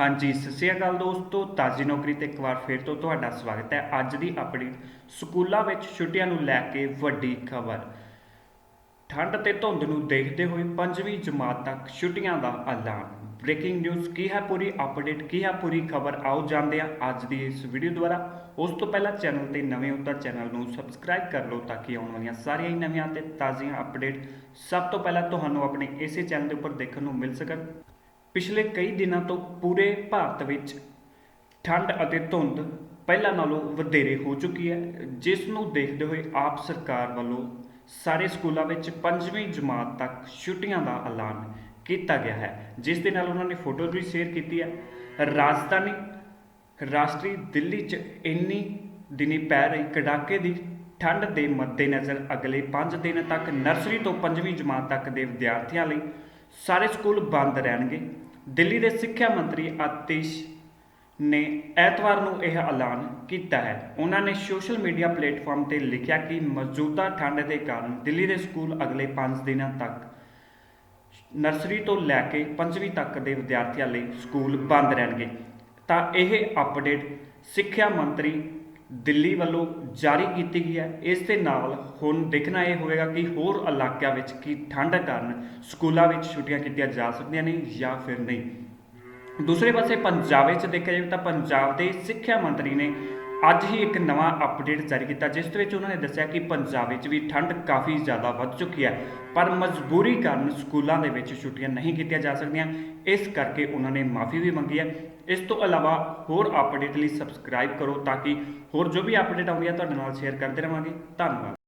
ਹਾਂਜੀ, ਸਤਿ ਸ਼੍ਰੀ ਅਕਾਲ ਦੋਸਤੋ, ਤਾਜੀ ਨੌਕਰੀ ਤੇ ਇੱਕ ਵਾਰ ਫਿਰ ਤੋਂ ਤੁਹਾਡਾ ਸਵਾਗਤ ਹੈ। ਅੱਜ ਦੀ ਅਪਡੇਟ ਸਕੂਲਾਂ ਵਿੱਚ ਛੁੱਟੀਆਂ ਨੂੰ ਲੈ ਕੇ ਵੱਡੀ ਖਬਰ। ਠੰਡ ਤੇ ਧੁੰਦ ਨੂੰ ਦੇਖਦੇ ਹੋਏ ਪੰਜਵੀਂ ਜਮਾਤ ਤੱਕ ਛੁੱਟੀਆਂ ਦਾ ਐਲਾਨ। ਬ੍ਰੇਕਿੰਗ ਨਿਊਜ਼ ਕੀ ਹੈ ਪੂਰੀ ਅਪਡੇਟ ਕੀ ਹੈ ਪੂਰੀ ਖਬਰ, ਆਓ ਜਾਣਦੇ ਆ ਅੱਜ ਦੀ ਇਸ ਵੀਡੀਓ ਦੁਆਰਾ। ਉਸ ਤੋਂ ਪਹਿਲਾਂ ਚੈਨਲ ਤੇ ਨਵੇਂ ਹੋ ਤਾਂ ਚੈਨਲ ਨੂੰ ਸਬਸਕ੍ਰਾਈਬ ਕਰ ਲਓ ਤਾਂ ਕਿ ਆਉਣ ਵਾਲੀਆਂ ਸਾਰੀਆਂ ਹੀ ਨਵੀਆਂ ਤੇ ਤਾਜ਼ੀਆਂ ਅਪਡੇਟ ਸਭ ਤੋਂ ਪਹਿਲਾਂ ਤੁਹਾਨੂੰ ਆਪਣੇ ਇਸੇ ਚੈਨਲ ਦੇ ਉੱਪਰ ਦੇਖਣ ਨੂੰ ਮਿਲ ਸਕਣ। ਪਿਛਲੇ ਕਈ ਦਿਨਾਂ ਤੋਂ ਪੂਰੇ ਭਾਰਤ ਵਿੱਚ ਠੰਡ ਅਤੇ ਧੁੰਦ ਪਹਿਲਾਂ ਨਾਲੋਂ ਵਧੇਰੇ ਹੋ ਚੁੱਕੀ ਹੈ, ਜਿਸ ਨੂੰ ਦੇਖਦੇ ਹੋਏ ਆਪ ਸਰਕਾਰ ਵੱਲੋਂ ਸਾਰੇ ਸਕੂਲਾਂ ਵਿੱਚ ਪੰਜਵੀਂ ਜਮਾਤ ਤੱਕ ਛੁੱਟੀਆਂ ਦਾ ਐਲਾਨ ਕੀਤਾ ਗਿਆ ਹੈ, ਜਿਸ ਦੇ ਨਾਲ ਉਹਨਾਂ ਨੇ ਫੋਟੋ ਵੀ ਸ਼ੇਅਰ ਕੀਤੀ ਹੈ। ਰਾਜਧਾਨੀ ਰਾਸ਼ਟਰੀ ਦਿੱਲੀ 'ਚ ਇੰਨੀ ਦਿਨੀ ਪੈ ਰਹੀ ਕੜਾਕੇ ਦੀ ਠੰਡ ਦੇ ਮੱਦੇਨਜ਼ਰ ਅਗਲੇ 5 ਦਿਨ ਤੱਕ ਨਰਸਰੀ ਤੋਂ 5ਵੀਂ ਜਮਾਤ ਤੱਕ ਦੇ ਵਿਦਿਆਰਥੀਆਂ ਲਈ ਸਾਰੇ ਸਕੂਲ ਬੰਦ ਰਹਿਣਗੇ। ਦਿੱਲੀ ਦੇ ਸਿੱਖਿਆ ਮੰਤਰੀ ਆਤਿਸ਼ ਨੇ ਐਤਵਾਰ ਨੂੰ ਇਹ ਐਲਾਨ ਕੀਤਾ ਹੈ। ਉਹਨਾਂ ਨੇ ਸੋਸ਼ਲ ਮੀਡੀਆ ਪਲੇਟਫਾਰਮ ਤੇ ਲਿਖਿਆ ਕਿ ਮੌਜੂਦਾ ਠੰਡ ਦੇ ਕਾਰਨ ਦਿੱਲੀ ਦੇ ਸਕੂਲ ਅਗਲੇ 5 ਦਿਨਾਂ ਤੱਕ ਨਰਸਰੀ ਤੋਂ ਲੈ ਕੇ 5ਵੀਂ ਤੱਕ ਦੇ ਵਿਦਿਆਰਥੀਆਂ ਲਈ ਸਕੂਲ ਬੰਦ ਰਹਿਣਗੇ। ਤਾਂ ਇਹ ਅਪਡੇਟ ਸਿੱਖਿਆ ਮੰਤਰੀ ਦਿੱਲੀ ਵੱਲੋਂ ਜਾਰੀ ਕੀਤੀ ਗਈ ਹੈ। ਇਸ ਦੇ ਨਾਲ ਹੁਣ ਦੇਖਣਾ ਇਹ ਹੋਵੇਗਾ ਕਿ ਹੋਰ ਇਲਾਕਿਆਂ ਵਿੱਚ ਕੀ ਠੰਡ ਕਾਰਨ ਸਕੂਲਾਂ ਵਿੱਚ ਛੁੱਟੀਆਂ ਕੀਤੀਆਂ ਜਾ ਸਕਦੀਆਂ ਨੇ ਜਾਂ ਫਿਰ ਨਹੀਂ। ਦੂਸਰੇ ਪਾਸੇ, ਪੰਜਾਬ ਵਿੱਚ ਦੇਖਿਆ ਜਾਵੇ ਤਾਂ ਪੰਜਾਬ ਦੇ ਸਿੱਖਿਆ ਮੰਤਰੀ ਨੇ ਅੱਜ ਹੀ ਇੱਕ ਨਵਾਂ ਅਪਡੇਟ ਜਾਰੀ ਕੀਤਾ, ਜਿਸ ਦੇ ਵਿੱਚ ਉਹਨਾਂ ਨੇ ਦੱਸਿਆ ਕਿ ਪੰਜਾਬ ਵਿੱਚ ਵੀ ਠੰਡ ਕਾਫੀ ਜ਼ਿਆਦਾ ਵੱਧ ਚੁੱਕੀ ਹੈ, ਪਰ ਮਜਬੂਰੀ ਕਾਰਨ ਸਕੂਲਾਂ ਦੇ ਵਿੱਚ ਛੁੱਟੀਆਂ ਨਹੀਂ ਕੀਤੀਆਂ ਜਾ ਸਕਦੀਆਂ। ਇਸ ਕਰਕੇ ਉਹਨਾਂ ਨੇ ਮਾਫੀ ਵੀ ਮੰਗੀ ਹੈ। ਇਸ ਤੋਂ ਇਲਾਵਾ ਹੋਰ ਅਪਡੇਟ ਲਈ ਸਬਸਕ੍ਰਾਈਬ ਕਰੋ, ਤਾਂ ਕਿ ਹੋਰ ਜੋ ਵੀ ਅਪਡੇਟ ਆਉਂਦੀ ਹੈ, ਤੁਹਾਡੇ ਨਾਲ ਸ਼ੇਅਰ ਕਰਦੇ ਰਵਾਂਗੇ। ਧੰਨਵਾਦ।